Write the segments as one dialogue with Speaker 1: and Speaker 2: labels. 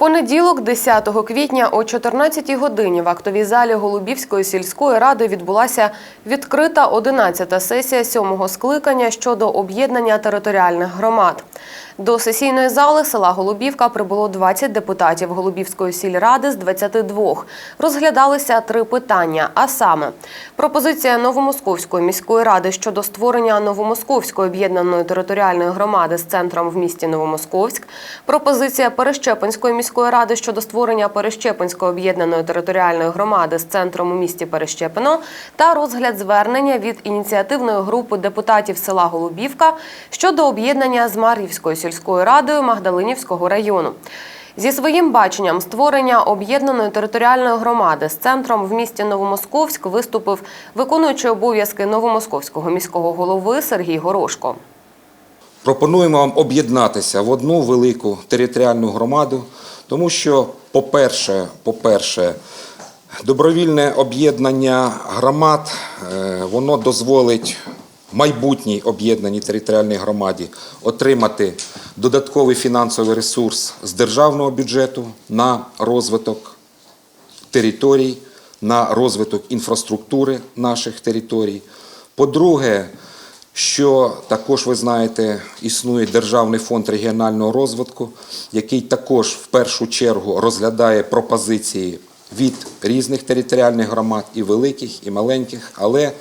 Speaker 1: понеділок, 10 квітня о 14 годині в актовій залі Голубівської сільської ради відбулася відкрита 11-та сесія сьомого скликання щодо об'єднання територіальних громад. До сесійної зали села Голубівка прибуло 20 депутатів Голубівської сільради з 22. Розглядалися три питання, а саме пропозиція Новомосковської міської ради щодо створення Новомосковської об'єднаної територіальної громади з центром в місті Новомосковськ, пропозиція Перещепинської міської ради щодо створення Перещепинської об'єднаної територіальної громади з центром у місті Перещепино та розгляд звернення від ініціативної групи депутатів села Голубівка щодо об'єднання з Мар'ївською сільською радою Магдалинівського району. Зі своїм баченням створення об'єднаної територіальної громади з центром в місті Новомосковськ виступив виконуючий обов'язки Новомосковського міського голови Сергій Горошко.
Speaker 2: Пропонуємо вам об'єднатися в одну велику територіальну громаду, тому що, по-перше, по-перше, добровільне об'єднання громад е, воно дозволить майбутній об'єднаній територіальній громаді отримати додатковий фінансовий ресурс з державного бюджету на розвиток територій, на розвиток інфраструктури наших територій. По-друге, що також ви знаєте, існує Державний фонд регіонального розвитку, який також в першу чергу розглядає пропозиції від різних територіальних громад, і великих, і маленьких, але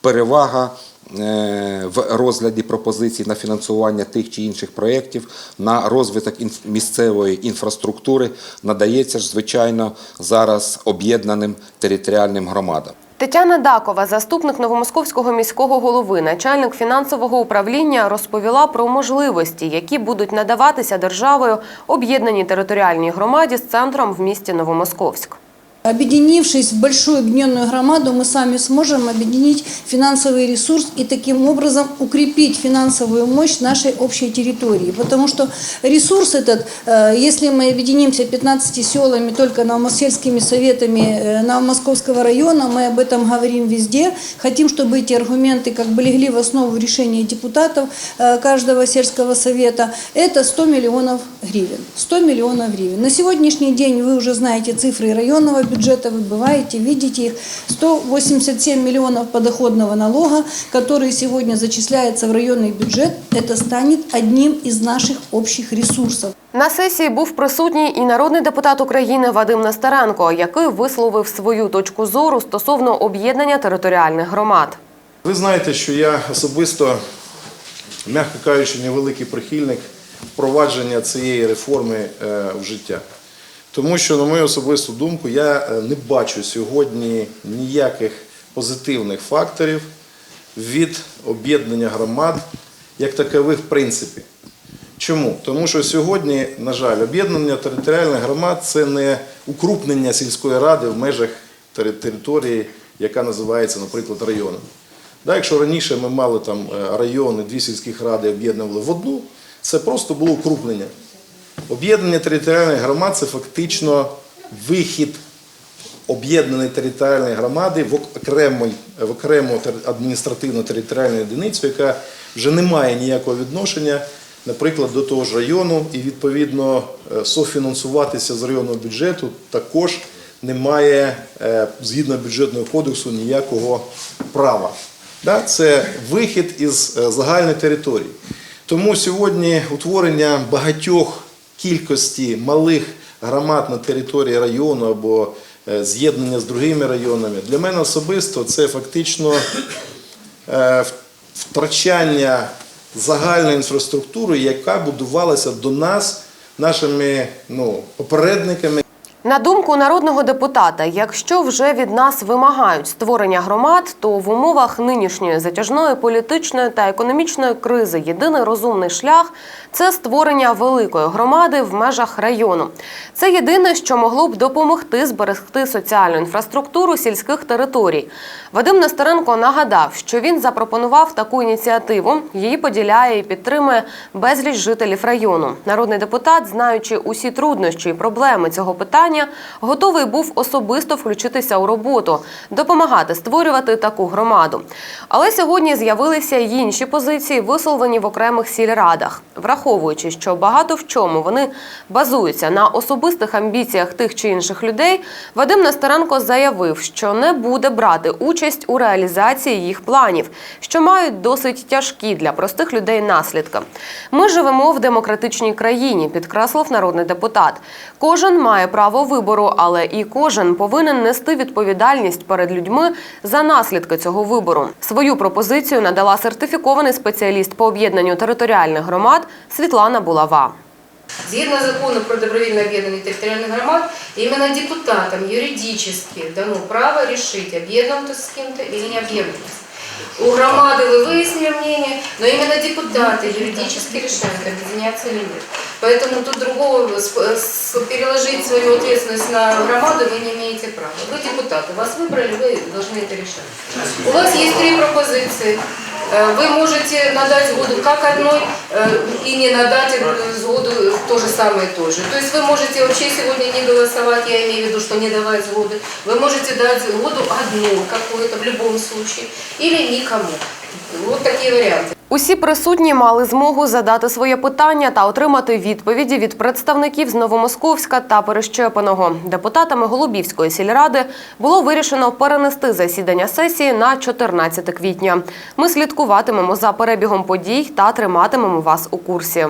Speaker 2: перевага е, в розгляді пропозицій на фінансування тих чи інших проєктів на розвиток місцевої інфраструктури надається ж, звичайно, зараз об'єднаним територіальним громадам.
Speaker 1: Тетяна Дакова, заступник Новомосковського міського голови, начальник фінансового управління, розповіла про можливості, які будуть надаватися державою об'єднаній територіальній громаді з центром в місті Новомосковськ.
Speaker 3: Объединившись в большую объединенную громаду, мы сами сможем объединить финансовый ресурс и таким образом укрепить финансовую мощь нашей общей территории. Потому что ресурс этот, э, если мы объединимся 15 селами, только новомосковскими советами э, Новомосковского района, мы об этом говорим везде, хотим, чтобы эти аргументы как бы легли в основу решения депутатов э, каждого сельского совета, это 100 миллионов гривен. 100 миллионов гривен. На сегодняшний день вы уже знаете цифры районного бюджета, вы бываете, видите их. 187 миллионов подоходного налога, который сегодня зачисляется в районный бюджет, это станет одним из наших общих ресурсов.
Speaker 1: На сесії був присутній і народний депутат України Вадим Нестеренко, який висловив свою точку зору стосовно об'єднання територіальних громад.
Speaker 4: Ви знаєте, що я особисто, м'яко кажучи, невеликий прихильник впровадження цієї реформи е, в життя. Тому що, на мою особисту думку, я е, не бачу сьогодні ніяких позитивних факторів від об'єднання громад як такових в принципі. Чому? Тому що сьогодні, на жаль, об'єднання територіальних громад це не укрупнення сільської ради в межах території, яка називається, наприклад, районом. Да, якщо раніше ми мали там е, райони, дві сільських ради об'єднували в одну, це просто було укрупнення. Об'єднання територіальних громад це фактично вихід об'єднаної територіальної громади в окрему, в окрему адміністративно-територіальну одиницю, яка вже не має ніякого відношення, наприклад, до того ж району, і відповідно е, софінансуватися з районного бюджету також не має е, згідно бюджетного кодексу ніякого права. Це вихід із е, загальної території. Тому сьогодні утворення багатьох кількості малих громад на території району або е, з'єднання з другими районами для мене особисто це фактично е, втрачання загальної інфраструктури, яка будувалася до нас нашими ну, попередниками.
Speaker 1: На думку народного депутата, якщо вже від нас вимагають створення громад, то в умовах нинішньої затяжної політичної та економічної кризи єдиний розумний шлях це створення великої громади в межах району. Це єдине, що могло б допомогти зберегти соціальну інфраструктуру сільських територій. Вадим Нестеренко нагадав, що він запропонував таку ініціативу. Її поділяє і підтримує безліч жителів району. Народний депутат, знаючи усі труднощі і проблеми цього питання. Питання, готовий був особисто включитися у роботу, допомагати створювати таку громаду. Але сьогодні з'явилися й інші позиції, висловлені в окремих сільрадах, враховуючи, що багато в чому вони базуються на особистих амбіціях тих чи інших людей. Вадим Нестеренко заявив, що не буде брати участь у реалізації їх планів, що мають досить тяжкі для простих людей наслідки. Ми живемо в демократичній країні, підкреслив народний депутат. Кожен має право вибору, але і кожен повинен нести відповідальність перед людьми за наслідки цього вибору. Свою пропозицію надала сертифікований спеціаліст по об'єднанню територіальних громад Світлана Булава.
Speaker 5: Згідно закону про добровільне об'єднання територіальних громад, іменно депутатам юридически дано право решить, об'єднуватися з ким-то или не об'єднуватися. У громады вы выяснили мнение, но именно депутаты юридически решают, объединяться или нет. Поэтому тут другого с- с- переложить свою ответственность на громаду вы не имеете права. Вы депутаты, вас выбрали, вы должны это решать. У вас есть три пропозиции. Э, Вы можете надать сгоду как одной э, и не надать э, сгоду то же самое тоже. То есть вы можете вообще сегодня не голосовать, я имею в виду, что не давать сгоды. Вы можете дать сгоду одну какую-то в любом случае или никому. Вот такие варианты.
Speaker 1: Усі присутні мали змогу задати своє питання та отримати відповіді від представників з Новомосковська та Перещепаного. Депутатами Голубівської сільради було вирішено перенести засідання сесії на 14 квітня. Ми слідкуватимемо за перебігом подій та триматимемо вас у курсі.